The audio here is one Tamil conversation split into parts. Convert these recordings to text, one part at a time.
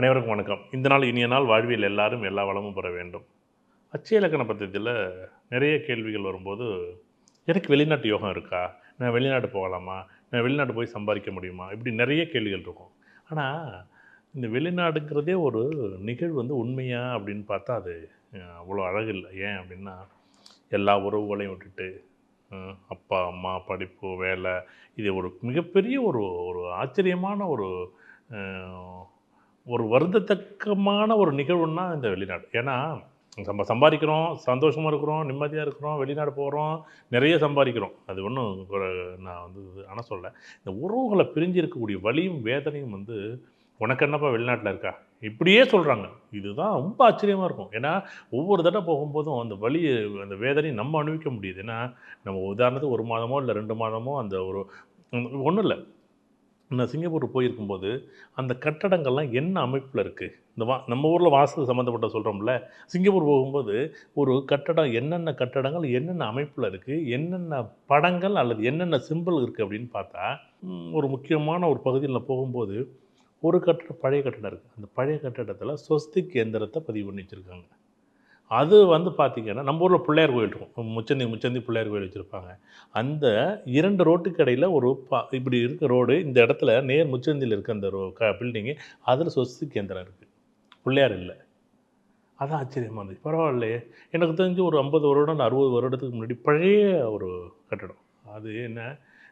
அனைவருக்கும் வணக்கம். இந்த நாள் இனிய நாள். வாழ்வியல் எல்லாரும் எல்லா வளமும் பெற வேண்டும். அச்சய இலக்கண பத்திரத்தில் நிறைய கேள்விகள் வரும்போது எனக்கு வெளிநாட்டு யோகம் இருக்கா? நான் வெளிநாடு போகலாமா? நான் வெளிநாடு போய் சம்பாதிக்க முடியுமா? இப்படி நிறைய கேள்விகள் இருக்கும். ஆனால் இந்த வெளிநாடுங்கிறதே ஒரு நிகழ்வு வந்து உண்மையா அப்படின்னு பார்த்தா அது அவ்வளோ அழகு இல்லை. ஏன் அப்படின்னா எல்லா உறவுகளையும் விட்டுட்டு அப்பா அம்மா படிப்பு வேலை. இது ஒரு மிகப்பெரிய ஒரு ஒரு ஆச்சரியமான ஒரு ஒரு வருந்தத்தக்கமான ஒரு நிகழ்வுன்னா இந்த வெளிநாடு. ஏன்னா நம்ம சம்பாதிக்கிறோம் சந்தோஷமாக இருக்கிறோம் நிம்மதியாக இருக்கிறோம் வெளிநாடு போகிறோம் நிறைய சம்பாதிக்கிறோம். அது ஒன்றும் நான் வந்து ஆனால் சொல்ல இந்த உறவுகளை பிரிஞ்சு இருக்கக்கூடிய வழியும் வேதனையும் வந்து உனக்கு என்னப்பா வெளிநாட்டில் இருக்கா? இப்படியே சொல்கிறாங்க இதுதான் ரொம்ப ஆச்சரியமாக இருக்கும். ஏன்னா ஒவ்வொரு தடவை போகும்போதும் அந்த வலி அந்த வேதனையை நம்ம அனுபவிக்க முடியுது. ஏன்னா நம்ம உதாரணத்துக்கு ஒரு மாதமோ இல்லை ரெண்டு மாதமோ அந்த ஒரு ஒன்றும் இல்லை. நான் சிங்கப்பூர் போயிருக்கும்போது அந்த கட்டடங்கள்லாம் என்ன அமைப்பில் இருக்குது இந்த வா நம்ம ஊரில் வாசல் சம்மந்தப்பட்ட சொல்கிறோம்ல சிங்கப்பூர் போகும்போது ஒரு கட்டடம் என்னென்ன கட்டடங்கள் என்னென்ன அமைப்பில் இருக்குது என்னென்ன படங்கள் அல்லது என்னென்ன சிம்பிள் இருக்குது அப்படின்னு பார்த்தா ஒரு முக்கியமான ஒரு பகுதியில் போகும்போது ஒரு கட்டடம் பழைய கட்டடம் இருக்குது அந்த பழைய கட்டடத்தில் சொஸ்திக் எந்திரத்தை பதிவு பண்ணி வச்சுருக்காங்க. அது வந்து பார்த்திங்கன்னா நம்ம ஊரில் பிள்ளையார் கோயில் இருக்கும். முச்சந்தி முச்சந்தி பிள்ளையார் கோயில் வச்சுருப்பாங்க. அந்த இரண்டு ரோட்டுக்கு இடையில் ஒரு பா இப்படி இருக்க ரோடு இந்த இடத்துல நேர் முச்சந்தியில் இருக்க அந்த ரோ க பில்டிங்கு அதில் சொத்து கேந்திரம் இருக்குது பிள்ளையார் இல்லை. அதான் ஆச்சரியமாக இருந்துச்சு பரவாயில்லையே. எனக்கு தெரிஞ்சு ஒரு ஐம்பது வருடம் அறுபது வருடத்துக்கு முன்னாடி பழைய ஒரு கட்டடம். அது என்ன?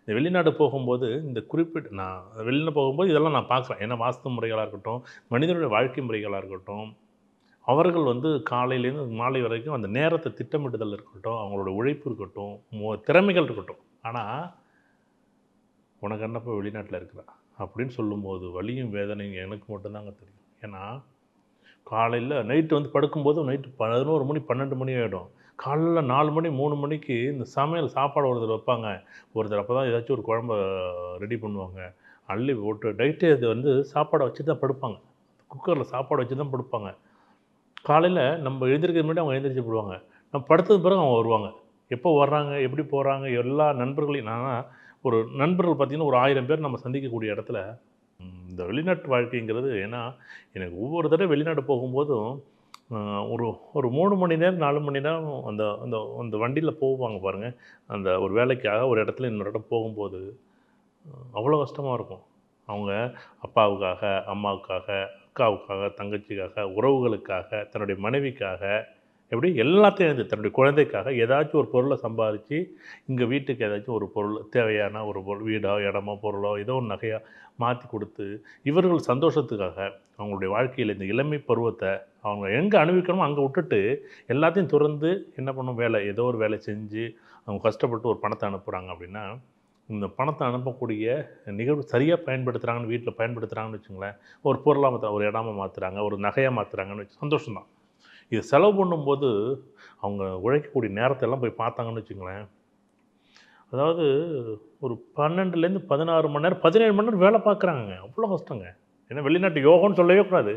இந்த வெளிநாடு போகும்போது இந்த குறிப்பிட்ட நான் வெளிநாடு போகும்போது இதெல்லாம் நான் பார்க்குறேன். ஏன்னா வாஸ்து முறைகளாக இருக்கட்டும் மனிதனுடைய வாழ்க்கை முறைகளாக இருக்கட்டும் அவர்கள் வந்து காலையிலேருந்து மாலை வரைக்கும் அந்த நேரத்தை திட்டமிடுதல் இருக்கட்டும் அவங்களோட உழைப்பு இருக்கட்டும் திறமைகள் இருக்கட்டும். ஆனால் உனக்கு என்னப்பா வெளிநாட்டில் இருக்கிறா? அப்படின்னு சொல்லும்போது வலியும் வேதனையும் எனக்கு மட்டும்தாங்க தெரியும். ஏன்னா காலையில் நைட்டு வந்து படுக்கும்போது நைட்டு பதினோரு மணி பன்னெண்டு மணி ஆகிடும் காலைல நாலு மணி மூணு மணிக்கு இந்த சமையல் சாப்பாடு ஒருத்தர் வைப்பாங்க. ஒருத்தர் அப்போ தான் ஏதாச்சும் ஒரு குழம்ப ரெடி பண்ணுவாங்க. அள்ளி போட்டு நைட்டு இது வந்து சாப்பாடை வச்சு தான் படுப்பாங்க குக்கரில் சாப்பாடு வச்சு தான் படுப்பாங்க. காலையில் நம்ம எழுந்திருக்க முன்னாடி அவங்க எழுந்திரிச்சு போடுவாங்க. நம்ம படுத்தது பிறகு அவங்க வருவாங்க. எப்போ வர்றாங்க எப்படி போகிறாங்க எல்லா நண்பர்களையும் நான் ஒரு நண்பர்கள் பார்த்திங்கன்னா ஒரு ஆயிரம் பேர் நம்ம சந்திக்கக்கூடிய இடத்துல இந்த வெளிநாட்டு வாழ்க்கைங்கிறது ஏன்னா எனக்கு ஒவ்வொரு தடவை வெளிநாடு போகும்போதும் ஒரு ஒரு மூணு மணி நேரம் நாலு மணி நேரம் அந்த அந்த அந்த வண்டியில் போவாங்க பாருங்கள் அந்த ஒரு வேலைக்காக ஒரு இடத்துல இன்னொரு இடம் போகும்போது அவ்வளோ கஷ்டமாக இருக்கும். அவங்க அப்பாவுக்காக அம்மாவுக்காக அக்காவுக்காக தங்கச்சிக்காக உறவுகளுக்காக தன்னுடைய மனைவிக்காக எப்படி? எல்லாத்தையும் எழுந்து தன்னுடைய குழந்தைக்காக ஏதாச்சும் ஒரு பொருளை சம்பாதிச்சு இங்கே வீட்டுக்கு ஏதாச்சும் ஒரு பொருள் தேவையான ஒரு பொருள் வீடோ இடமோ பொருளோ ஏதோ ஒரு நகையாக மாற்றி கொடுத்து இவர்கள் சந்தோஷத்துக்காக அவங்களுடைய வாழ்க்கையில் இந்த இளமை பருவத்தை அவங்க எங்கே அனுபவிக்கணுமோ அங்கே விட்டுட்டு எல்லாத்தையும் துறந்து என்ன பண்ணும்? வேலை ஏதோ ஒரு வேலை செஞ்சு அவங்க கஷ்டப்பட்டு ஒரு பணத்தை அனுப்புகிறாங்க அப்படின்னா இந்த பணத்தை அனுப்பக்கூடிய நிகழ்வு சரியாக பயன்படுத்துகிறாங்கன்னு வீட்டில் பயன்படுத்துகிறாங்கன்னு வச்சுங்களேன் ஒரு பொருளாக மாற்ற ஒரு இடமா மாற்றுறாங்க ஒரு நகையாக மாற்றுறாங்கன்னு வச்சு சந்தோஷம்தான். இது செலவு பண்ணும்போது அவங்க உழைக்கக்கூடிய நேரத்தை எல்லாம் போய் பார்த்தாங்கன்னு வச்சுங்களேன். அதாவது ஒரு பன்னெண்டுலேருந்து பதினாறு மணி நேரம் பதினேழு மணி நேரம் வேலை பார்க்குறாங்க அவ்வளோ கஷ்டங்க. ஏன்னா வெளிநாட்டு யோகம்னு சொல்லவே கூடாது.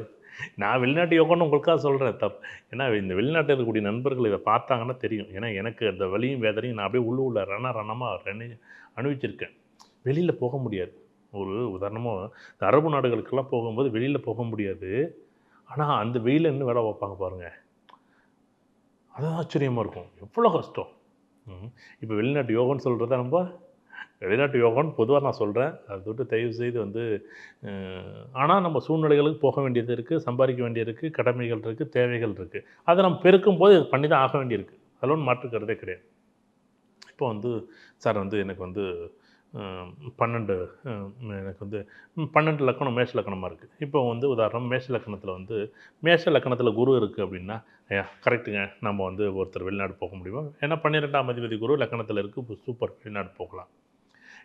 நான் வெளிநாட்டு யோகம்னு உங்களுக்காக சொல்கிறேன் தப் ஏன்னா இந்த வெளிநாட்டில் இருக்கக்கூடிய நண்பர்கள் இதை பார்த்தாங்கன்னா தெரியும். ஏன்னா எனக்கு அந்த வலியும் வேதனையும் நான் அப்படியே உள்ள உள்ள ரண ரணமாக ரெனி அனுபவிச்சிருக்கேன். வெளியில் போக முடியாது. ஒரு உதாரணமாக இந்த அரபு நாடுகளுக்கெல்லாம் போகும்போது வெளியில் போக முடியாது. ஆனால் அந்த வெயிலில் இன்னும் வேலை பார்ப்பாங்க பாருங்கள் அது ஆச்சரியமாக இருக்கும். எவ்வளோ கஷ்டம். இப்போ வெளிநாட்டு யோகான்னு சொல்கிறத நம்ம வெளிநாட்டு யோகான்னு பொதுவாக நான் சொல்கிறேன் அதை விட்டு தயவு செய்து வந்து ஆனால் நம்ம சூழ்நிலைகளுக்கு போக வேண்டியது இருக்குது சம்பாதிக்க வேண்டியது இருக்குது கடமைகள் இருக்குது தேவைகள் இருக்குது அதை நம்ம பெருக்கும் போது இது பண்ணி தான் ஆக வேண்டியிருக்கு. அதில் ஒன்றும் மாற்றுக்கிறதே கிடையாது. இப்போ வந்து சார் வந்து எனக்கு வந்து பன்னெண்டு எனக்கு வந்து பன்னெண்டு லக்கணம் மேஷ லக்கணமாக இருக்குது இப்போ வந்து உதாரணம் மேஷ லக்கணத்தில் வந்து மேஷ லக்கணத்தில் குரு இருக்குது அப்படின்னா ஐயா கரெக்டுங்க நம்ம வந்து ஒருத்தர் வெளிநாடு போக முடியுமா? ஏன்னா பன்னிரெண்டாம் அதிபதி குரு லக்கணத்தில் இருக்குது சூப்பர். வெளிநாடு போகலாம்.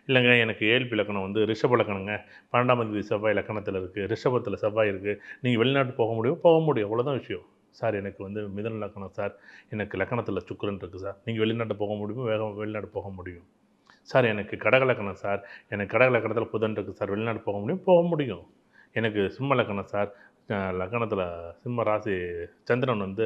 இல்லைங்க எனக்கு ஏழ்பி லக்கணம் வந்து ரிஷப லக்கணங்க. பன்னெண்டாம் தேதி செவ்வாய் லக்கணத்தில் இருக்குது ரிஷபத்தில் செவ்வாய் இருக்குது நீங்கள் வெளிநாட்டு போக முடியும்? போக முடியும். அவ்வளோதான் விஷயம். சார் எனக்கு வந்து மிதன லக்கணம் சார். எனக்கு லக்கணத்தில் சுக்கரன் இருக்குது சார். நீங்கள் வெளிநாட்டு போக முடியுமோ? வேகம் வெளிநாடு போக முடியும். சார் எனக்கு கடகலக்கணம் சார். எனக்கு கடகலக்கணத்தில் புதன் இருக்குது சார். வெளிநாடு போக முடியும்? போக முடியும். எனக்கு சிம்ம லக்கணம் சார். லக்கணத்தில் சிம்ம ராசி சந்திரன் வந்து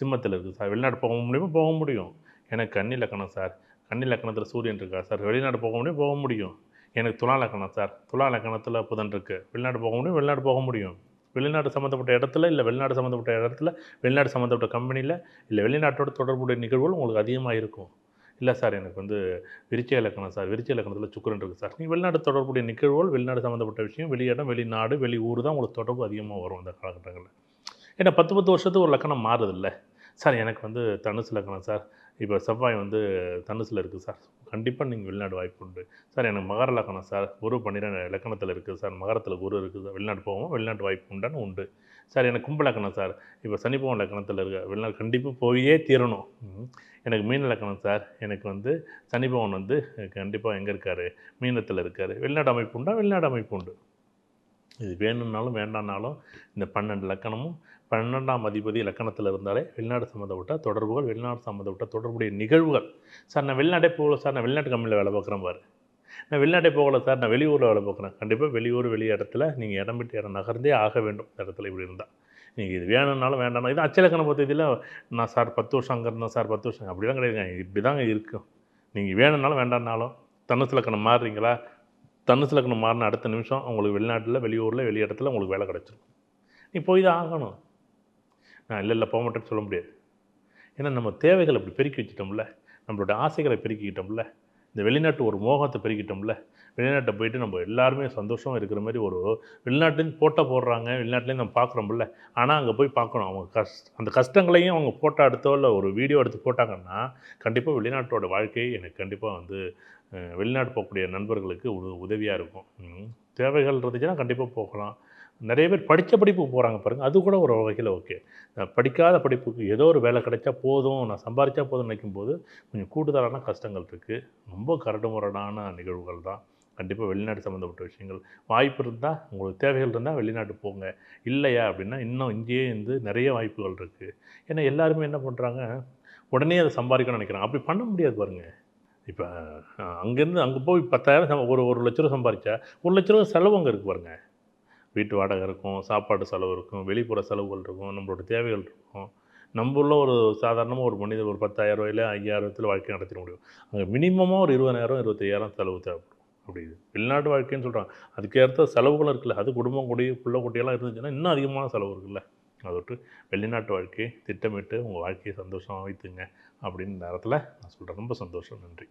சிம்மத்தில் இருக்குது சார். வெளிநாடு போக முடியுமோ? போக முடியும். எனக்கு கன்னி லக்கணம் சார். கன்னி லக்கணத்தில் சூரியன் இருக்கா சார்? வெளிநாடு போக முடியும்? போக முடியும். எனக்கு துலா லக்கணம் சார். துலா லக்கணத்தில் புதன் இருக்குது வெளிநாடு போக முடியும்? வெளிநாடு போக முடியும். வெளிநாடு சம்மந்தப்பட்ட இடத்துல இல்லை வெளிநாடு சம்மந்தப்பட்ட இடத்துல வெளிநாடு சம்மந்தப்பட்ட கம்பெனியில் இல்லை வெளிநாட்டோட தொடர்புடைய நிகழ்வுகள் உங்களுக்கு அதிகமாக இருக்கும். இல்லை சார் எனக்கு வந்து விருச்சிக இலக்கணம் சார் விருச்சிக இலக்கணத்தில் சுக்கரன் இருக்குது சார். நீங்கள் வெளிநாடு தொடர்புடைய நிகழ்வுகள் வெளிநாடு சம்மந்தப்பட்ட விஷயம் வெளியிடம் வெளிநாடு வெளி ஊர் தான் உங்களுக்கு தொடர்பு அதிகமாக வரும் இந்த காலகட்டங்களில். ஏன்னா பத்து பத்து வருஷத்துக்கு ஒரு லக்கணம் மாறுதில்ல சார் எனக்கு வந்து தனுசு லக்கணம் சார். இப்போ செவ்வாய் வந்து தனுசில் இருக்குது சார். கண்டிப்பாக நீங்கள் வெளிநாடு வாய்ப்பு உண்டு. சார் எனக்கு மகர லக்கணம் சார். குரு பன்னிரெண்டு லக்கணத்தில் இருக்குது சார். மகரத்தில் குரு இருக்குது. சார் வெளிநாடு போவோம் வெளிநாட்டு வாய்ப்பு உண்டான்னு உண்டு. சார் எனக்கு கும்ப லக்கணம் சார். இப்போ சனிப்பவன் லக்கணத்தில் இருக்க வெளிநாடு கண்டிப்பாக போயே தீரணும். எனக்கு மீன் லக்கணம் சார். எனக்கு வந்து சனிபவன் வந்து கண்டிப்பாக எங்கே இருக்கார்? மீனத்தில் இருக்கார். வெளிநாடு அமைப்பு உண்டா? வெளிநாடு அமைப்பு உண்டு. இது வேணும்னாலும் வேண்டாம்னாலும் இந்த பன்னெண்டு லக்கணமும் பன்னெண்டாம் அதிபதி லக்கணத்தில் இருந்தாலே வெளிநாடு சம்மந்தப்பட்ட தொடர்புகள் வெளிநாடு சம்மந்தப்பட்ட தொடர்புடைய நிகழ்வுகள். சார் நான் வெளிநாடே போகல சார். நான் வெளிநாட்டு கம்பெனியில் வேலை பார்க்குறேன் பாரு. நான் வெளிநாட்டே போகல சார். நான் வெளியூரில் வேலை பார்க்குறேன். கண்டிப்பாக வெளியூர் வெளி இடத்துல நீங்கள் இடம் விட்டு இடம் நகர்ந்தே ஆக வேண்டும் இந்த இடத்துல இப்படி இருந்தால் நீங்கள் இது வேணும்னாலும் வேண்டாம். இது அச்சலக்கண பദ്ധதியில் நான் சார் பத்து வருஷம் அங்கே இருந்தேன் சார் பத்து வருஷம். அப்படிலாம் கிடையாதுங்க. இப்படி தாங்க இருக்கும் நீங்கள் வேணும்னாலும் வேண்டாம்னாலும் தனுசிலக்கணம் மாறுறீங்களா? தனுசு மாறின அடுத்த நிமிஷம் உங்களுக்கு வெளிநாட்டில் வெளியூரில் வெளி இடத்துல உங்களுக்கு வேலை கிடச்சிடும் நீ போய் தான் ஆகணும். நான் இல்லை இல்லை போக மாட்டேன்னு சொல்ல முடியாது. ஏன்னா நம்ம தேவைகளை இப்படி பெருக்கி வச்சிட்டோம்ல. நம்மளோட ஆசைகளை பெருக்கிக்கிட்டோம்ல. இந்த வெளிநாட்டு ஒரு மோகத்தை பெருக்கிட்டோம்ல வெளிநாட்டை போயிட்டு நம்ம எல்லாருமே சந்தோஷமாக இருக்கிற மாதிரி ஒரு வெளிநாட்டுலேருந்து ஃபோட்டோ போடுறாங்க வெளிநாட்டிலேருந்து நம்ம பார்க்குறோம்ல ஆனால் அங்கே போய் பார்க்கணும் அவங்க கஷ் அந்த கஷ்டங்களையும் அவங்க ஃபோட்டோ எடுத்தோ இல்லை ஒரு வீடியோ எடுத்து போட்டாங்கன்னா கண்டிப்பாக வெளிநாட்டோட வாழ்க்கை எனக்கு கண்டிப்பாக வந்து வெளிநாட்டு வெளிநாடு போகக்கூடிய நண்பர்களுக்கு உதவியாக இருக்கும். தேவைகள் இருந்துச்சுன்னா கண்டிப்பாக போகலாம். நிறைய பேர் படித்த படிப்புக்கு போகிறாங்க பாருங்கள் அது கூட ஒரு வகையில் ஓகே படிக்காத படிப்புக்கு ஏதோ ஒரு வேலை கிடைச்சா போதும் நான் சம்பாரிச்சா போதும்னு நினைக்கும் போது கொஞ்சம் கூடுதலான கஷ்டங்கள் இருக்குது ரொம்ப கரடுமுரடான நிகழ்வுகள் தான். கண்டிப்பாக வெளிநாடு சம்மந்தப்பட்ட விஷயங்கள். வாய்ப்பு இருந்தால் உங்களுக்கு தேவைகள் இருந்தால் வெளிநாட்டு போங்க. இல்லையா அப்படின்னா இன்னும் இங்கேயே இருந்து நிறைய வாய்ப்புகள் இருக்குது ஏன்னா எல்லாருமே என்ன பண்ணுறாங்க உடனே அதை சம்பாதிக்கணும்னு நினைக்கிறாங்க. அப்படி பண்ண முடியாது பாருங்கள் இப்போ அங்கேருந்து அங்கே போய் பத்தாயிரம் ஒரு ஒரு லட்ச ரூபா சம்பாதிச்சா ஒரு லட்ச ரூபா செலவு அங்கே இருக்கு பாருங்கள் வீட்டு வாடகை இருக்கும் சாப்பாடு செலவு இருக்கும் வெளிப்புற செலவுகள் இருக்கும் நம்மளோட தேவைகள் இருக்கும். நம்ம உள்ள ஒரு சாதாரணமாக ஒரு மனிதர் ஒரு பத்தாயிரம் ரூபாயில ஐயாயிரத்தில் வாழ்க்கை நடத்திட முடியும். அங்கே மினிமமாக ஒரு இருபதாயிரம் இருபத்தையாயிரம் செலவு தேவைப்படும். அப்படி இது. வெளிநாட்டு வாழ்க்கைன்னு சொல்கிறாங்க அதுக்கேற்ற செலவுகளும் இருக்குல்ல அது குடும்பம் குடி பிள்ளை குட்டியெல்லாம் இருந்துச்சுன்னா இன்னும் அதிகமான செலவு இருக்குல்ல. அதை விட்டு வெளிநாட்டு வாழ்க்கையை திட்டமிட்டு உங்கள் வாழ்க்கையை சந்தோஷமாக வைத்துங்க. அப்படின்னு நேரத்தில் நான் சொல்கிறேன் ரொம்ப சந்தோஷம். நன்றி.